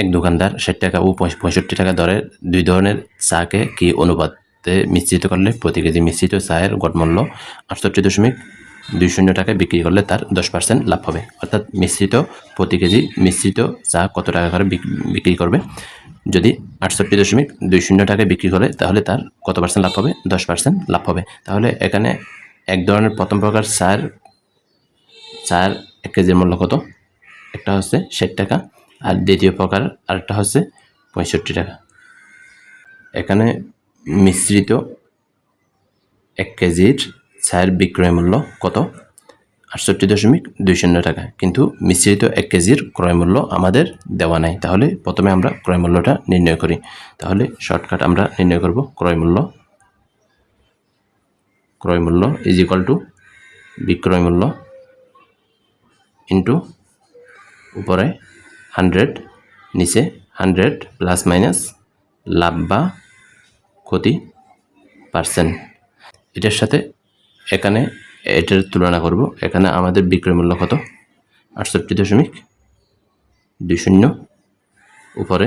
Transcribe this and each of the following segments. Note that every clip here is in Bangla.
এক দোকানদার ষাট টাকা ও পঁয়ষট্টি টাকা দরের দুই ধরনের চাকে কি অনুপাতে মিশ্রিত করলে প্রতি কেজি মিশ্রিত চায়ের গড়মূল্য আটষট্টি দশমিক দুই শূন্য টাকায় বিক্রি করলে তার দশ পার্সেন্ট লাভ হবে। অর্থাৎ মিশ্রিত প্রতি কেজি মিশ্রিত চা কত টাকা করে বিক- বিক্রি করবে? যদি আটষট্টি দশমিক দুই শূন্য টাকায় বিক্রি করে তাহলে তার কত পার্সেন্ট লাভ হবে? দশ পার্সেন্ট লাভ হবে। তাহলে এখানে এক ধরনের প্রথম প্রকার চায়ের চার এক কেজির মূল্য কত? একটা হচ্ছে ষাট টাকা আর দ্বিতীয় প্রকার আরেকটা হচ্ছে পঁয়ষট্টি টাকা। এখানে মিশ্রিত এক কেজির চায়ের বিক্রয় মূল্য কত? আটষট্টি দশমিক দুই শূন্য টাকা। কিন্তু মিশ্রিত এক কেজির ক্রয় মূল্য আমাদের দেওয়া নাই। তাহলে প্রথমে আমরা ক্রয় মূল্যটা নির্ণয় করি। তাহলে শর্টকাট আমরা নির্ণয় করব ক্রয় মূল্য। ক্রয় মূল্য ইজ ইকাল টু বিক্রয় মূল্য ইন্টু উপরে হান্ড্রেড, নিচে হান্ড্রেড, প্লাস মাইনাস লাভ বা ক্ষতি পার্সেন্ট। এটার সাথে এখানে এটার তুলনা করব। এখানে আমাদের বিক্রয় মূল্য কত? আটষট্টি দশমিক দুই শূন্য, উপরে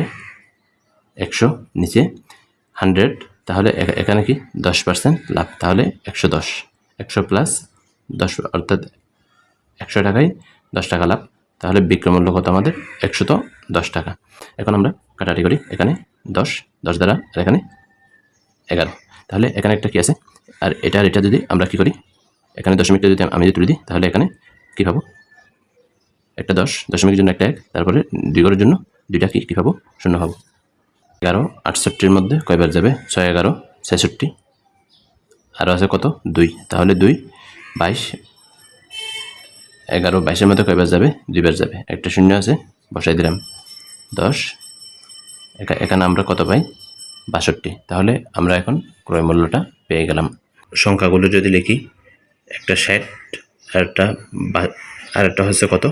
একশো, নিচে হান্ড্রেড, তাহলে এখানে কি দশ পার্সেন্ট লাভ? তাহলে একশো দশ। একশো প্লাস দশ, অর্থাৎ একশো টাকায় দশ টাকা লাভ। তাহলে বিক্রয় মূল্য কত আমাদের একশত দশ টাকা। এখন আমরা কাটাটি করি, এখানে দশ দশ দ্বারা, আর এখানে এগারো। তাহলে এখানে একটা কি আছে? আর এটা এটা যদি আমরা কি করি? এখানে দশমিকটা যদি আমি যদি তুলে দিই, তাহলে এখানে কী পাবো? একটা দশ, দশমিকের জন্য একটা এক, তারপরে দুই জন্য দুইটা কি, কী পাবো? শূন্য পাবো। এগারো, আটষট্টির মধ্যে কয়বার যাবে? ছয়, এগারো, ছেষট্টি। আরও আছে কত? দুই। তাহলে দুই, বাইশ এগারো বাইশের মধ্যে কয়বার যাবে? দুইবার যাবে। একটা শূন্য আছে, বসাই দিলাম। দশ। এখানে আমরা কত পাই বাষট্টি। তাহলে আমরা এখন ক্রয় মূল্যটা পেয়ে গেলাম। সংখ্যাগুলো যদি লিখি, একটা ষাট আর একটা আর একটা হচ্ছে কত?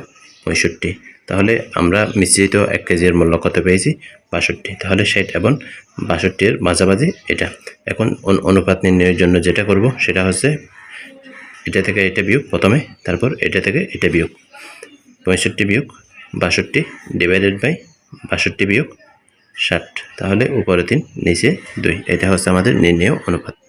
পঁয়ষট্টি। তাহলে আমরা মিশ্রিত এক কেজির মূল্য কত পেয়েছি? বাষট্টি। তাহলে ষাট এবং বাষট্টির মাঝামাঝি এটা। এখন অনু- অনুপাত নির্ণয়ের জন্য যেটা করব, সেটা হচ্ছে এটা থেকে এটা বিয়োগ প্রথমে, তারপর এটা থেকে এটা বিয়োগ। পঁয়ষট্টি বিয়োগ বাষট্টি ডিভাইডেড বাই বাষট্টি বিয়োগ ষাট। তাহলে উপরে তিন, নিচে দুই। এটা হচ্ছে আমাদের নির্ণয় অনুপাত।